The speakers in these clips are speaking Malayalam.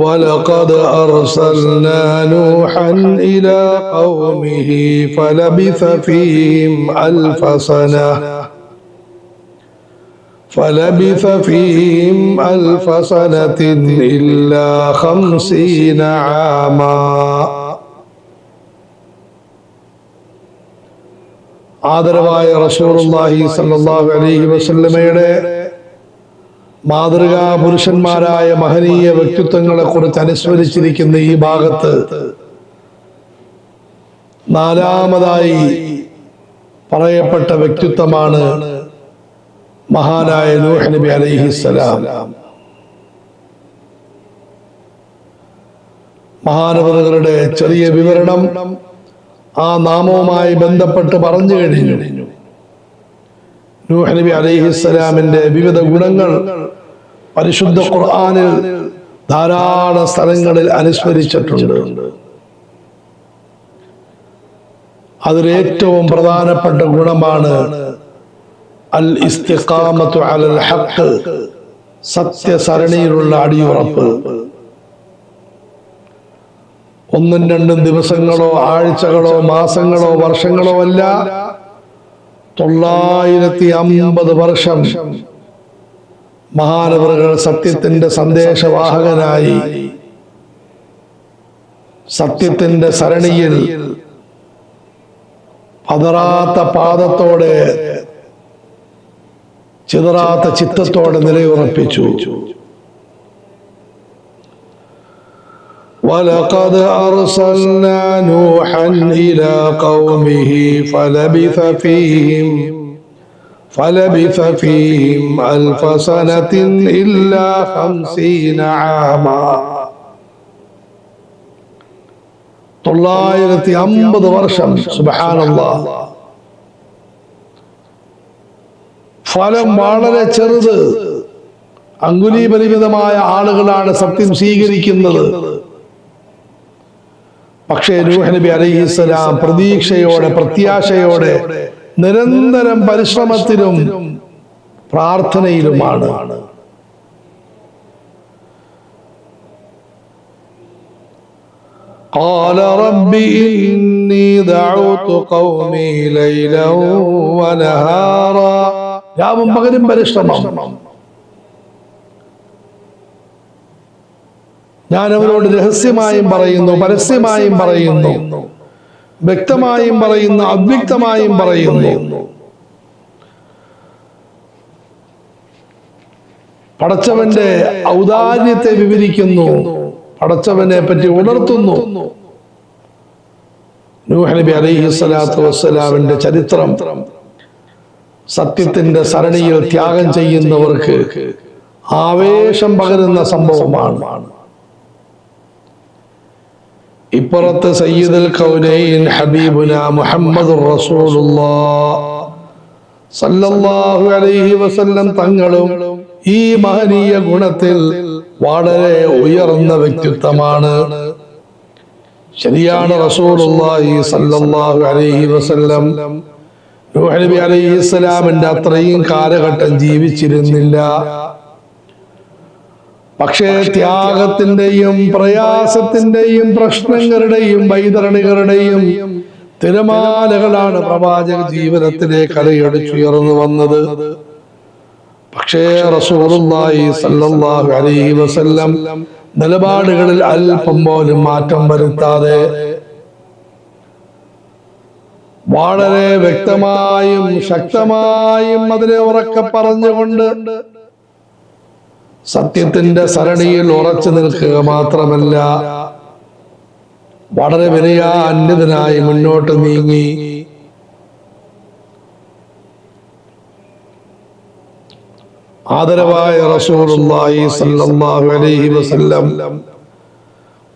ولقد أرسلنا نوحا إلى قومه فلبث فيهم ألف سنة فلبث فيهم ألف سنة إلا خمسين عاما ആദരവായ റസൂലുള്ളാഹി സല്ലല്ലാഹു അലൈഹി വസല്ലമയുടെ മാതൃകാ പുരുഷന്മാരായ മഹനീയ വ്യക്തിത്വങ്ങളെ കുറിച്ച് അനുസ്മരിച്ചിരിക്കുന്ന ഈ ഭാഗത്ത് നാലാമതായി പറയപ്പെട്ട വ്യക്തിത്വമാണ് മഹാനായ നൂഹ് നബി അലൈഹിസ്സലാം മഹാനവതകളുടെ ചെറിയ വിവരണം ആ നാമവുമായി ബന്ധപ്പെട്ട് പറഞ്ഞു കഴിഞ്ഞു. നൂഹ് നബി അലൈഹിസ്സലാമിന്റെ വിവിധ ഗുണങ്ങൾ പരിശുദ്ധ ഖുർആാനിൽ ധാരാളം സ്ഥലങ്ങളിൽ അനുസ്മരിച്ചിട്ടുണ്ട്. അതിലേറ്റവും പ്രധാനപ്പെട്ട ഗുണമാണ് അൽ ഇസ്തിഖാമത്തു അലൽ ഹഖ് സത്യസരണിയിലുള്ള അടിയുറപ്പ്. ഒന്നും രണ്ടും ദിവസങ്ങളോ ആഴ്ചകളോ മാസങ്ങളോ വർഷങ്ങളോ അല്ല തൊള്ളായിരത്തി അമ്പത് വർഷം മഹാനവറുകൾ സത്യത്തിന്റെ സന്ദേശവാഹകനായി സത്യത്തിന്റെ സരണിയിൽ പതറാത്ത പാദത്തോടെ ചിതറാത്ത ചിത്തത്തോടെ നിലയുറപ്പിച്ചു. ولقد أرسلنا نوحا إلى قومه فلبث فيهم فلبث فيهم ألف سنة إلا خمسين عاما തൊള്ളായിരത്തി അമ്പത് വർഷം സുബാനല്ല ഫലം വളരെ ചെറുത് അങ്കുലീപരിമിതമായ ആളുകളാണ് സത്യം സ്വീകരിക്കുന്നത് പക്ഷേ നൂഹ് നബി അലൈഹിസ്സലാം പ്രതീക്ഷയോടെ പ്രത്യാശയോടെ നിരന്തരം പരിശ്രമത്തിലും പ്രാർത്ഥനയിലുമാണ് قال رب إني دعوت قومي ليلا ونهارا രാവും പകലും പരിശ്രമം ഞാൻ അവരോട് രഹസ്യമായും പറയുന്നു പരസ്യമായും പറയുന്നു. വ്യക്തമായും പറയുന്നു അവ്യക്തമായും പറയുന്നു. പടച്ചവന്റെ ഔദാര്യത്തെ വിവരിക്കുന്നു. പടച്ചവനെ പറ്റി ഉണർത്തുന്നു. നൂഹ് നബി അലൈഹി സ്വലാത്തു വസ്സലാമിന്റെ ചരിത്രം. സത്യത്തിന്റെ സരണിയിൽ ത്യാഗം ചെയ്യുന്നവർക്ക് ആവേശം പകരുന്ന സംഭവമാണ്. ഇപ്പുറത്ത് സയ്യിദുൽ കൗനൈൻ ഹബീബുന മുഹമ്മദ് സല്ലല്ലാഹു അലൈഹി വസല്ലം തങ്ങളും ഈ മഹനീയ ഗുണത്തിൽ വളരെ ഉയർന്ന വ്യക്തിത്വമാണ്. ശരിയാണ് റസൂലുള്ളാഹി സല്ലല്ലാഹു അലൈഹി വസല്ലം. നബി അലൈഹി അത്രയും കാലഘട്ടം ജീവിച്ചിരുന്നില്ല. പക്ഷേ ത്യാഗത്തിന്റെയും പ്രയാസത്തിന്റെയും പ്രശ്നങ്ങളുടെയും വൈതരണികളുടെയും തിരമാലകളാണ് പ്രവാചക ജീവിതത്തിലേക്ക് കലയടിച്ചുയർന്നു വന്നത്. പക്ഷേ സല്ലല്ലാഹു അലൈഹി വസല്ലം നിലപാടുകളിൽ അല്പം പോലും മാറ്റം വരുത്താതെ വളരെ വ്യക്തമായും ശക്തമായും അതിനെ ഉറക്കെ പറഞ്ഞുകൊണ്ട് സത്യത്തിന്റെ സരണിയിൽ ഉറച്ചു നിൽക്കുക മാത്രമല്ല വളരെ വിനയാന്യതനായി മുന്നോട്ട് നീങ്ങി. ആദരവായ റസൂലുള്ളാഹി സല്ലല്ലാഹു അലൈഹി വസല്ലം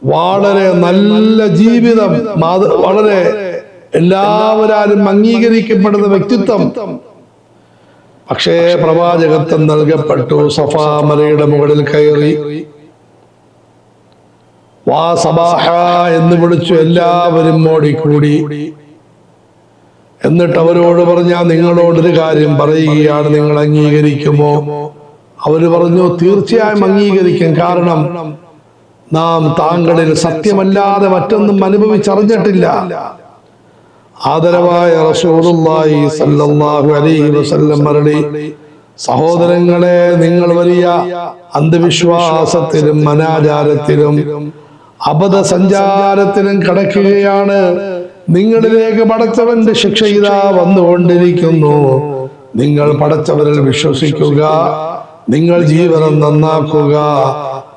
വളരെ നല്ല ജീവിതം വളരെ എല്ലാവരും അംഗീകരിക്കപ്പെടുന്ന വ്യക്തിത്വം പക്ഷേ പ്രവാചകത്വം നൽകപ്പെട്ടു. സഫാമലയുടെ മുകളിൽ കയറി. വാ സബാഹ എന്ന് വിളിച്ചു എല്ലാവരും ഓടിക്കൂടി. എന്നിട്ട് അവരോട് പറഞ്ഞ നിങ്ങളോടൊരു കാര്യം പറയുകയാണ് നിങ്ങൾ അംഗീകരിക്കുമോ? അവർ പറഞ്ഞു തീർച്ചയായും അംഗീകരിക്കും. കാരണം നാം താങ്കളിൽ സത്യമല്ലാതെ മറ്റൊന്നും അനുഭവിച്ചറിഞ്ഞിട്ടില്ല. ആദരവായ റസൂലുള്ളാഹി സല്ലല്ലാഹു അലൈഹി വസല്ലം സഹോദരങ്ങളെ നിങ്ങൾ വലിയ അന്ധവിശ്വാസത്തിലും അനാചാരത്തിലും അബദ്ധ സഞ്ചാരത്തിലും കടക്കുകയാണ്. നിങ്ങളിലേക്ക് പടച്ചവന്റെ ശിക്ഷ ഇതാ വന്നുകൊണ്ടിരിക്കുന്നു. നിങ്ങൾ പടച്ചവരിൽ വിശ്വസിക്കുക നിങ്ങൾ ജീവനം നന്നാക്കുക.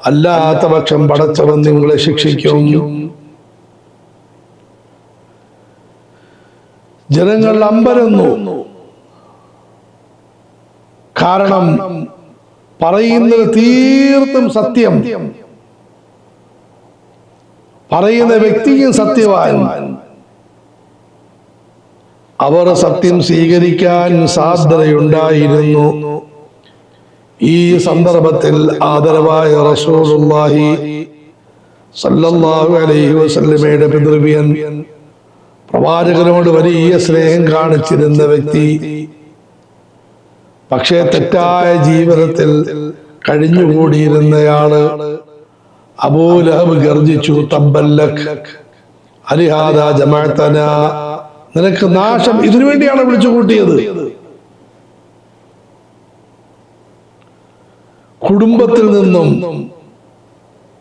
അല്ലാത്ത പക്ഷം പടച്ചവൻ നിങ്ങളെ ശിക്ഷിക്കും. ജനങ്ങൾ അമ്പരന്നു. കാരണം പറയുന്നത് തീർത്തും സത്യം. പറയുന്ന വ്യക്തിയും സത്യവാൻ. അവർ സത്യം സ്വീകരിക്കാൻ സാധ്യതയുണ്ടായിരുന്നു. ഈ സന്ദർഭത്തിൽ ആദരവായ റസൂലുള്ളാഹി സല്ലല്ലാഹു അലൈഹി വസല്ലമയുടെ പിതൃവ്യൻ പ്രവാചകനോട് വലിയ സ്നേഹം കാണിച്ചിരുന്ന വ്യക്തി പക്ഷേ തെറ്റായ ജീവിതത്തിൽ കഴിഞ്ഞുകൂടിയിരുന്നയാൾ അബൂലഹബ് ഗർജിച്ചു തബ്ബല്ലക് അലിഹാദ ജമാഅത്തന നിനക്ക് നാശം ഇതിനു വേണ്ടിയാണ് വിളിച്ചു കൂട്ടിയത് കുടുംബത്തിൽ നിന്നും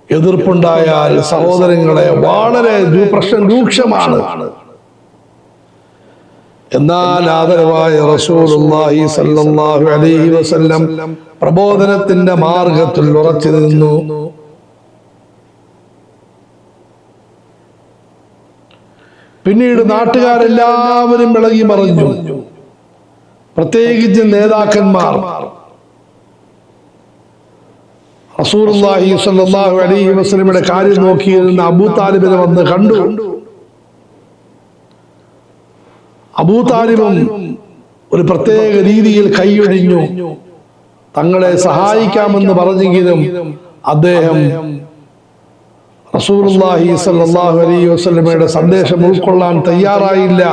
എതിർപ്പുണ്ടായാൽ സഹോദരങ്ങളെ വളരെ പ്രശ്നം രൂക്ഷമാണ്. എന്നാൽ ആദരവായ റസൂലുള്ളാഹി സല്ലല്ലാഹു അലൈഹി വസല്ലം പ്രബോധനത്തിന്റെ മാർഗത്തിൽ ഉറച്ചു നിന്നു. പിന്നീട് നാട്ടുകാരെല്ലാവരും വിളകി മറിഞ്ഞു. പ്രത്യേകിച്ച് നേതാക്കന്മാർ. റസൂലുള്ളാഹി സ്വല്ലല്ലാഹു അലൈഹി വസല്ലമയുടെ കാര്യം നോക്കിയിരുന്ന അബൂ താലിബിനെ വന്ന് കണ്ടു. അബൂ താലിബും ഒരു പ്രത്യേക രീതിയിൽ കൈയൊഴിഞ്ഞു. തങ്ങളെ സഹായിക്കാമെന്ന് പറഞ്ഞെങ്കിലും അദ്ദേഹം റസൂലുള്ളാഹി സ്വല്ലല്ലാഹു അലൈഹി വസല്ലമയുടെ സന്ദേശം ഉൾക്കൊള്ളാൻ തയ്യാറായില്ല.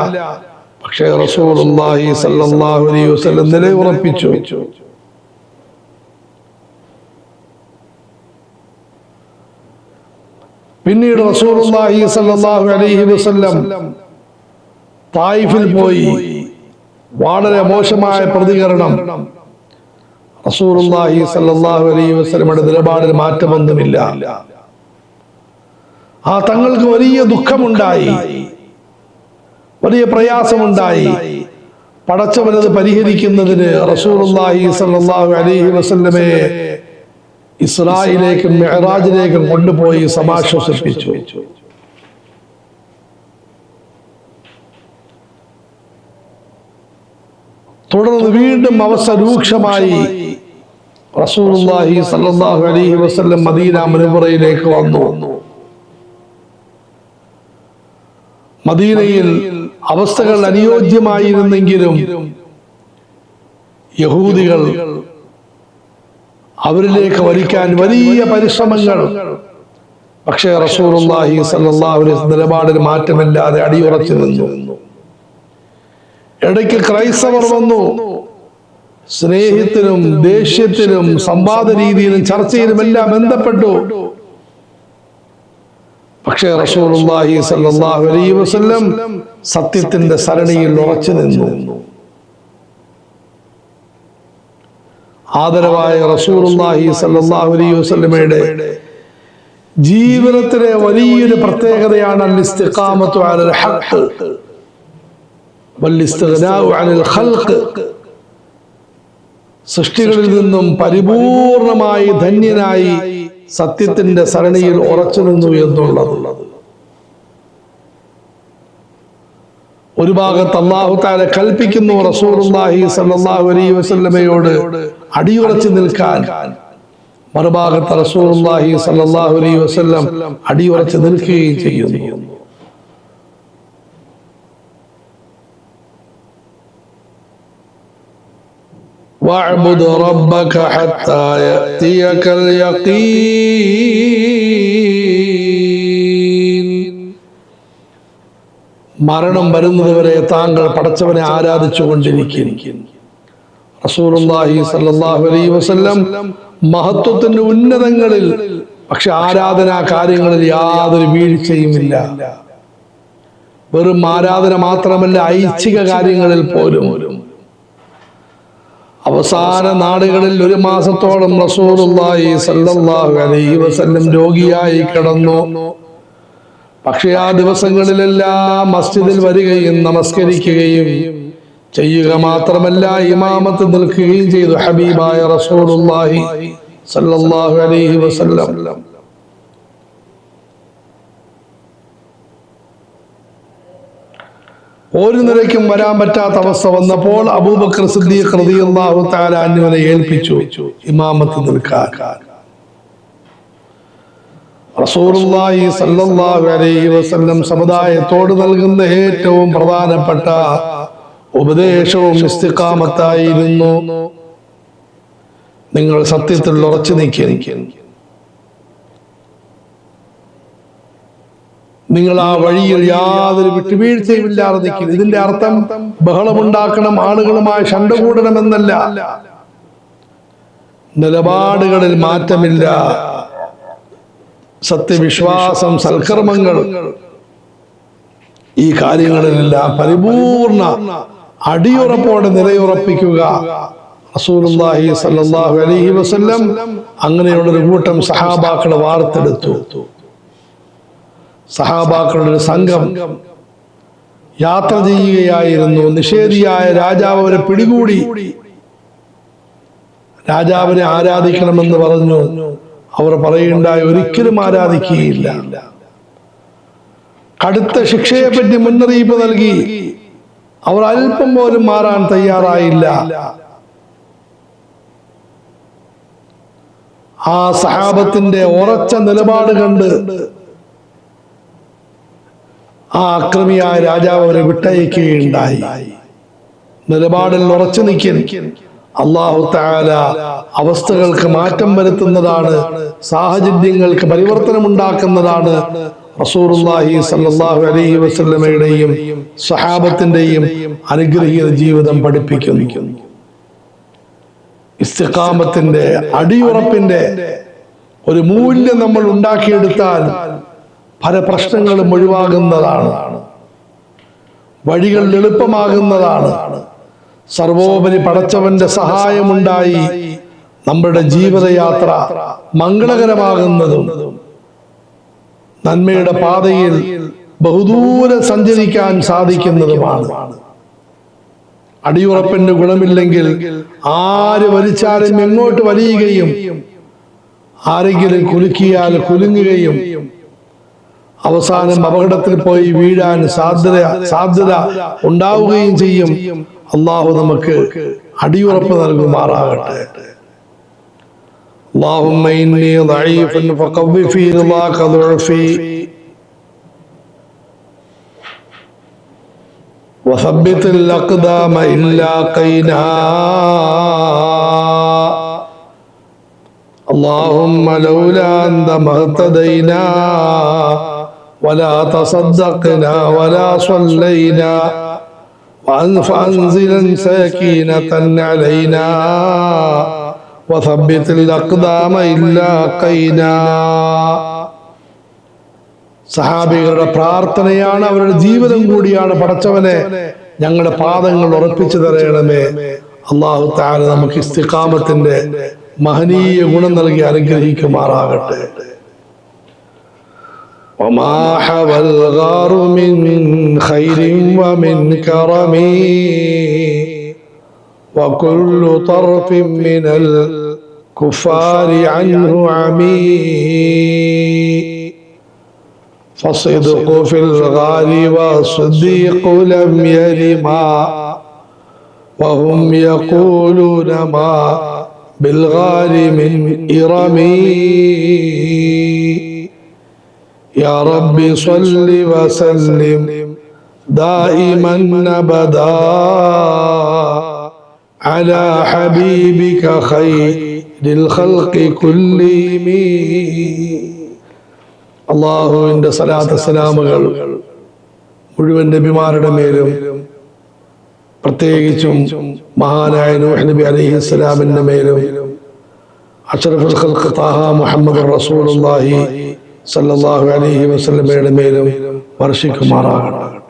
പക്ഷേ റസൂലുള്ളാഹി സ്വല്ലല്ലാഹു അലൈഹി വസല്ലം നിലയുറപ്പിച്ചു. പിന്നീട് റസൂലുള്ളാഹി സ്വല്ലല്ലാഹു അലൈഹി വസല്ലം തായിഫിൽ പോയി. വളരെ മോശമായ പ്രതികരണം. റസൂലുള്ളാഹി സല്ലാഹു അലൈഹി വസല്ലമയുടെ നിലപാടിൽ മാറ്റമൊന്നുമില്ല. ആ തങ്ങൾക്ക് വലിയ ദുഃഖമുണ്ടായി. വലിയ പ്രയാസമുണ്ടായി. പടച്ചവനത് പരിഹരിക്കുന്നതിന് റസൂലുള്ളാഹി സല്ലാഹു അലൈഹി വസ്ലമയെ ഇസ്രായിലേക്കും മെഹറാജിലേക്കും കൊണ്ടുപോയി സമാശ്വസിപ്പിച്ചു. തുടർന്ന് വീണ്ടും അവസ്ഥ രൂക്ഷമായി. റസൂലുള്ളാഹി സല്ലല്ലാഹു അലൈഹി വസല്ലം മദീന മുനവറയിലേക്ക് വന്നു. മദീനയിൽ അവസ്ഥകൾ അനുയോജ്യമായിരുന്നെങ്കിലും യഹൂദികൾ അവരിലേക്ക് വലിക്കാൻ വലിയ പരിശ്രമങ്ങൾ. പക്ഷേ റസൂലുള്ളാഹി സല്ലല്ലാഹു അലൈഹി നിലപാടിൽ മാറ്റമില്ലാതെ അടിയുറച്ചു നിന്നു. ഇടയ്ക്ക് ക്രൈസ്തവർ വന്നു. സ്നേഹത്തിനും ദേഷ്യത്തിനും സംവാദ രീതിയിലും ചർച്ചയിലും എല്ലാം ബന്ധപ്പെട്ടു. പക്ഷേ റസൂലുള്ളാഹി സല്ലല്ലാഹു അലൈഹി വസല്ലം സത്യത്തിന്റെ സരണിയിൽ ഉറച്ചു നിന്നു. ആദരവായ റസൂലുള്ളാഹി സല്ലല്ലാഹു അലൈഹി വസല്ലമയുടെ ജീവിതത്തിലെ വലിയൊരു പ്രത്യേകതയാണ് അൽ അലൽ ഹഖ് സൃഷ്ടികളിൽ നിന്നും പരിപൂർണമായി ധന്യനായി സത്യത്തിന്റെ സരണിയിൽ ഉറച്ചു നിന്നു എന്നുള്ളത്. ഒരു ഭാഗത്ത് അള്ളാഹു താര കൽപ്പിക്കുന്നു റസൂലുള്ളാഹി സല്ലാഹു അലൈഹി വസല്ലമയോട് അടിയുറച്ചു നിൽക്കാൻ. മറുഭാഗത്ത് റസൂലുള്ളാഹി സല്ലാഹു അലൈഹി വസല്ലം അടിയുറച്ചു നിൽക്കുകയും ചെയ്യുന്നു. واعبد ربك حتى يأتيك اليقين മരണം വരുന്നതുവരെ താങ്കൾ പടച്ചവനെ ആരാധിച്ചു കൊണ്ടിരിക്കും റസൂലുള്ളാഹി സല്ലല്ലാഹു അലൈഹി വസല്ലം മഹത്വത്തിന്റെ ഉന്നതങ്ങളിൽ പക്ഷെ ആരാധനാ കാര്യങ്ങളിൽ യാതൊരു വീഴ്ചയുമില്ല വെറും ആരാധന മാത്രമല്ല ഐച്ഛിക കാര്യങ്ങളിൽ പോലും അവസാന നാടുകളിൽ ഒരു മാസത്തോളം റസൂലുള്ളാഹി സല്ലല്ലാഹു അലൈഹി വസല്ലം രോഗിയായി കിടന്നു. പക്ഷെ ആ ദിവസങ്ങളിലെല്ലാം മസ്ജിദിൽ വരികയും നമസ്കരിക്കുകയും ചെയ്യുക മാത്രമല്ല ഇമാമത്ത് നിൽക്കുകയും ചെയ്തു ഹബീബായ റസൂലുള്ളാഹി സല്ലല്ലാഹു അലൈഹി വസല്ലം. ഒരു നിരക്കും വരാൻ പറ്റാത്ത അവസ്ഥ വന്നപ്പോൾ അബൂബക്കർ സിദ്ദീഖ് റളിയല്ലാഹു തആല ഏൽപ്പിച്ചു. ഇമാമത്ത് റസൂലുള്ളാഹി അലൈഹി വസല്ലം സമുദായത്തോട് നൽകുന്ന ഏറ്റവും പ്രധാനപ്പെട്ട ഉപദേശവും ഇസ്തിഖാമത്തായിരുന്നു. നിങ്ങൾ സത്യത്തിൽ ഉറച്ചു നിൽക്കുക നിങ്ങൾ ആ വഴിയിൽ യാതൊരു വിട്ടുവീഴ്ചയും ഇല്ലാതെ നിൽക്കും ഇതിന്റെ അർത്ഥം ബഹളമുണ്ടാക്കണം ആളുകളുമായി ശണ്ട കൂടണമെന്നല്ല. നിലപാടുകളിൽ മാറ്റമില്ല. സത്യവിശ്വാസം സൽക്കർമ്മങ്ങൾ ഈ കാര്യങ്ങളിലെല്ലാം പരിപൂർണ അടിയുറപ്പോടെ നിലയുറപ്പിക്കുക. റസൂലുള്ളാഹി സല്ലല്ലാഹു അലൈഹി വസല്ലം അങ്ങനെയുള്ളൊരു കൂട്ടം സഹാബാക്കളെ വാർത്തെടുത്തു. സഹാബാക്കളുടെ ഒരു സംഘം യാത്ര ചെയ്യുകയായിരുന്നു. നിഷേധിയായ രാജാവ് അവരെ പിടികൂടി. രാജാവിനെ ആരാധിക്കണമെന്ന് പറഞ്ഞു. അവർ പറയുണ്ടായി ഒരിക്കലും ആരാധിക്കുകയില്ല. കടുത്ത ശിക്ഷയെ പറ്റി മുന്നറിയിപ്പ് നൽകി. അവർ അല്പം പോലും മാറാൻ തയ്യാറായില്ല. ആ സഹാബത്തിന്റെ ഉറച്ച നിലപാട് കണ്ട് ആ അക്രമിയായ രാജാവ് അവരെ വിട്ടയക്കുകയുണ്ടായി. നിലപാടിൽ ഉറച്ചു നിൽക്കൻ. അള്ളാഹു താല അവസ്ഥകൾക്ക് മാറ്റം വരുത്തുന്നതാണ് സാഹചര്യങ്ങൾക്ക് പരിവർത്തനമുണ്ടാക്കുന്നതാണ് ഉണ്ടാക്കുന്നതാണ് സല്ലല്ലാഹു അലൈഹി വസല്ലമയുടെയും സഹാബത്തിന്റെയും അനുഗ്രഹീത ജീവിതം പഠിപ്പിക്കുന്നു. ഇസ്തിഖാമത്തിന്റെ അടിയുറപ്പിന്റെ ഒരു മൂല്യം നമ്മൾ ഉണ്ടാക്കിയെടുത്താൽ പല പ്രശ്നങ്ങളും ഒഴിവാകുന്നതാണ് വഴികൾ എളുപ്പമാകുന്നതാണ്. സർവോപരി പടച്ചവന്റെ സഹായമുണ്ടായി നമ്മുടെ ജീവിതയാത്ര മംഗളകരമാകുന്നതും. നന്മയുടെ പാതയിൽ ബഹുദൂരം സഞ്ചരിക്കാൻ സാധിക്കുന്നതുമാണ്. അടിയുറപ്പിന്റെ ഗുണമില്ലെങ്കിൽ ആര് വലിച്ചാലും എങ്ങോട്ട് വലിയുകയും ആരെങ്കിലും കുലുക്കിയാൽ കുലുങ്ങുകയും അവസാനം അപകടത്തിൽ പോയി വീഴാൻ സാധ്യത സാധ്യത ഉണ്ടാവുകയും ചെയ്യും അള്ളാഹു നമുക്ക് അടിയുറപ്പ് നൽകുമാറാകട്ടെ اللهم إني ضعيف فقوي في رضاك ضعفي وثبت الأقدام إلا قينا اللهم لولا أنت ما اهتدينا ولا تصدقنا ولا صلينا وأن فأنزلا سكينة علينا وثبت الأقدام إلا قينا സഹാബികളുടെ പ്രാർത്ഥനയാണ് അവരുടെ ജീവിതം കൂടിയാണ് പടച്ചവനെ ഞങ്ങളുടെ പാദങ്ങൾ ഉറപ്പിച്ചു തരയണമേ അള്ളാഹു താല നമുക്ക് ഇസ്തിഖാമത്തിന്റെ മഹനീയ ഗുണം നൽകി അനുഗ്രഹിക്കുമാറാകട്ടെ وما حوى الغار من خير ومن كرم. وكل طرف من الكفار عنه عمي فصدق في الغار والصديق لم يرما وهم يقولون ما بالغار من إرمي يا رب صل وسلم دائما ابدا على حبيبك خير الخلق كلهم അള്ളാഹുവിന്റെ സലാത്ത സലാമുകൾ മുഴുവൻ നബിമാരുടെ മേലും പ്രത്യേകിച്ചും മഹാനായ നൂഹ് നബി അലൈഹി സ്വലാമിന്റെ മേലും അഷറഫുൽ ഖൽഖ് താഹ മുഹമ്മദ് റസൂലുള്ളാഹി സല്ലല്ലാഹു അലഹി വസ്ലമയുടെ മേലും വർഷിക്കുമാറാകണം